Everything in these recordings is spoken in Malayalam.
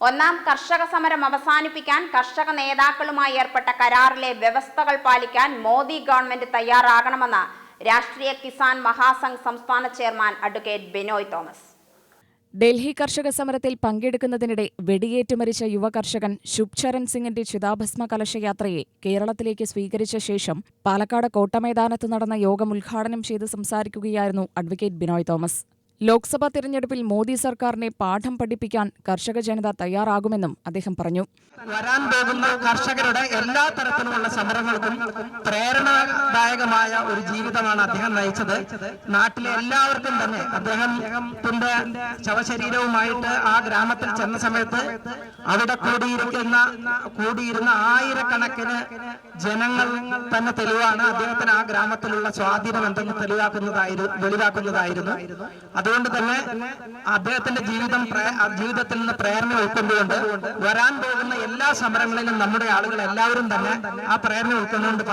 ഒന്നാം കർഷക സമരം അവസാനിപ്പിക്കാൻ കർഷക നേതാക്കളുമായി ഏർപ്പെട്ട കരാറിലെ വ്യവസ്ഥകൾ പാലിക്കാൻ മോദി ഗവൺമെന്റ് തയ്യാറാകണമെന്ന് രാഷ്ട്രീയ കിസാൻ മഹാസംഘ് സംസ്ഥാന chairman advocate Binoy Thomas. Delhi കർഷക സമരത്തിൽ പങ്കെടുക്കുന്നതിനിടെ വെടിയേറ്റ് മരിച്ച യുവ കർഷകൻ ശുഭ്ചരൺ സിംഗിന്റെ ചിതാഭസ്മ കലശയാത്രയെ കേരളത്തിലേക്ക് സ്വീകരിച്ച ശേഷം പാലക്കാട് കോട്ടമൈതാനത്ത് നടന്ന യോഗം ഉദ്ഘാടനം ചെയ്ത് സംസാരിക്കുകയായിരുന്നു അഡ്വക്കേറ്റ് ബിനോയ് തോമസ്. ലോക്സഭാ തിരഞ്ഞെടുപ്പിൽ മോദി സർക്കാരിനെ പാഠം പഠിപ്പിക്കാൻ കർഷക ജനത തയ്യാറാകുമെന്നും അദ്ദേഹം പറഞ്ഞു. വരാൻ പോകുന്ന കർഷകരുടെ എല്ലാ തരത്തിലുമുള്ള സമരങ്ങൾക്കും പ്രേരണാദായകമായ ഒരു ജീവിതമാണ് അദ്ദേഹം നയിച്ചത്. നാട്ടിലെ എല്ലാവർക്കും തന്നെ അദ്ദേഹം തന്റെ ശവശരീരവുമായിട്ട് ആ ഗ്രാമത്തിൽ ചെന്ന സമയത്ത് അവിടെ കൂടിയിരിക്കുന്ന കൂടിയിരുന്ന ആയിരക്കണക്കിന് ജനങ്ങൾ തന്നെ തെളിവാണ് അദ്ദേഹത്തിന് ആ ഗ്രാമത്തിലുള്ള സ്വാധീനം എന്തെന്ന് തെളിവാക്കുന്നതായിരുന്നു വെളിവാക്കുന്നതായിരുന്നു. അതുകൊണ്ട് തന്നെ അദ്ദേഹത്തിന്റെ ജീവിതം ജീവിതത്തിൽ നിന്ന് പ്രേരണ ഉൾക്കൊണ്ടുകൊണ്ട് വരാൻ പോകുന്ന എല്ലാ സമരങ്ങളിലും നമ്മുടെ ആളുകൾ എല്ലാവരും തന്നെ ആ പ്രേരണ ഉൾക്കൊണ്ടുകൊണ്ട്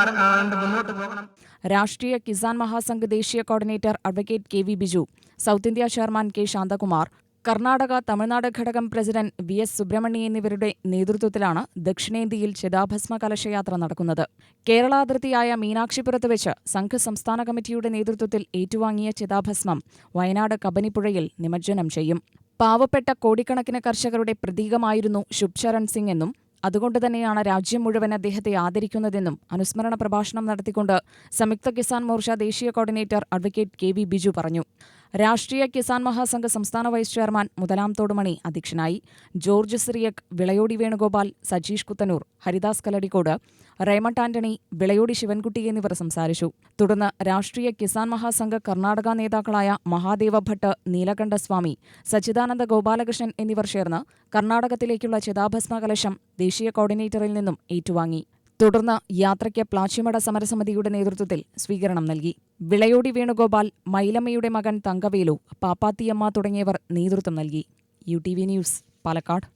മുന്നോട്ട് പോകണം. രാഷ്ട്രീയ കിസാൻ മഹാസംഘ് ദേശീയ coordinator advocate K V Biju South India chairman K Santhakumar Karnataka Tamil Nadu ഘടകം പ്രസിഡന്റ് വി. എസ്. സുബ്രഹ്മണ്യ എന്നിവരുടെ നേതൃത്വത്തിലാണ് ദക്ഷിണേന്ത്യയിൽ ചിതാഭസ്മ കലശയാത്ര നടക്കുന്നത്. കേരള അതിർത്തിയായ മീനാക്ഷിപുരത്ത് വെച്ച് സംഘ സംസ്ഥാന കമ്മിറ്റിയുടെ നേതൃത്വത്തിൽ ഏറ്റുവാങ്ങിയ ചിതാഭസ്മം വയനാട് കബനിപ്പുഴയിൽ നിമജ്ജനം ചെയ്യും. പാവപ്പെട്ട കോടിക്കണക്കിന് കർഷകരുടെ പ്രതീകമായിരുന്നു ശുഭ്ചരൺ സിംഗ് എന്നും അതുകൊണ്ട് തന്നെയാണ് രാജ്യം മുഴുവൻ അദ്ദേഹത്തെ ആദരിക്കുന്നതെന്നും അനുസ്മരണ പ്രഭാഷണം നടത്തിക്കൊണ്ട് സംയുക്ത കിസാൻ മോർച്ച ദേശീയ coordinator advocate K V Biju പറഞ്ഞു. രാഷ്ട്രീയ കിസാൻ മഹാസംഘ് സംസ്ഥാന വൈസ് ചെയർമാൻ മുതലാം തോടുമണി അധ്യക്ഷനായി. George Cyriac Vilayodi Venugopal Sajeesh Kuthanur Haridas Kaladikode Raymond Antony Vilayodi Sivankutty എന്നിവർ സംസാരിച്ചു. തുടർന്ന് രാഷ്ട്രീയ കിസാൻ മഹാസംഘ് കർണാടക നേതാക്കളായ മഹാദേവ ഭട്ട് നീലകണ്ഠസ്വാമി സച്ചിദാനന്ദ ഗോപാലകൃഷ്ണൻ എന്നിവർ ചേർന്ന് കർണാടകത്തിലേക്കുള്ള ചിതാഭസ്മ കലശം ദേശീയ കോർഡിനേറ്ററിൽ നിന്നും ഏറ്റുവാങ്ങി. തുടർന്ന് യാത്രയ്ക്ക് പ്ലാച്ചിമട സമരസമിതിയുടെ നേതൃത്വത്തിൽ സ്വീകരണം നൽകി. വിളയോടി വേണുഗോപാൽ മൈലമ്മയുടെ മകൻ തങ്കവേലു പാപ്പാത്തിയമ്മ തുടങ്ങിയവർ നേതൃത്വം നൽകി. U T V news Palakkad.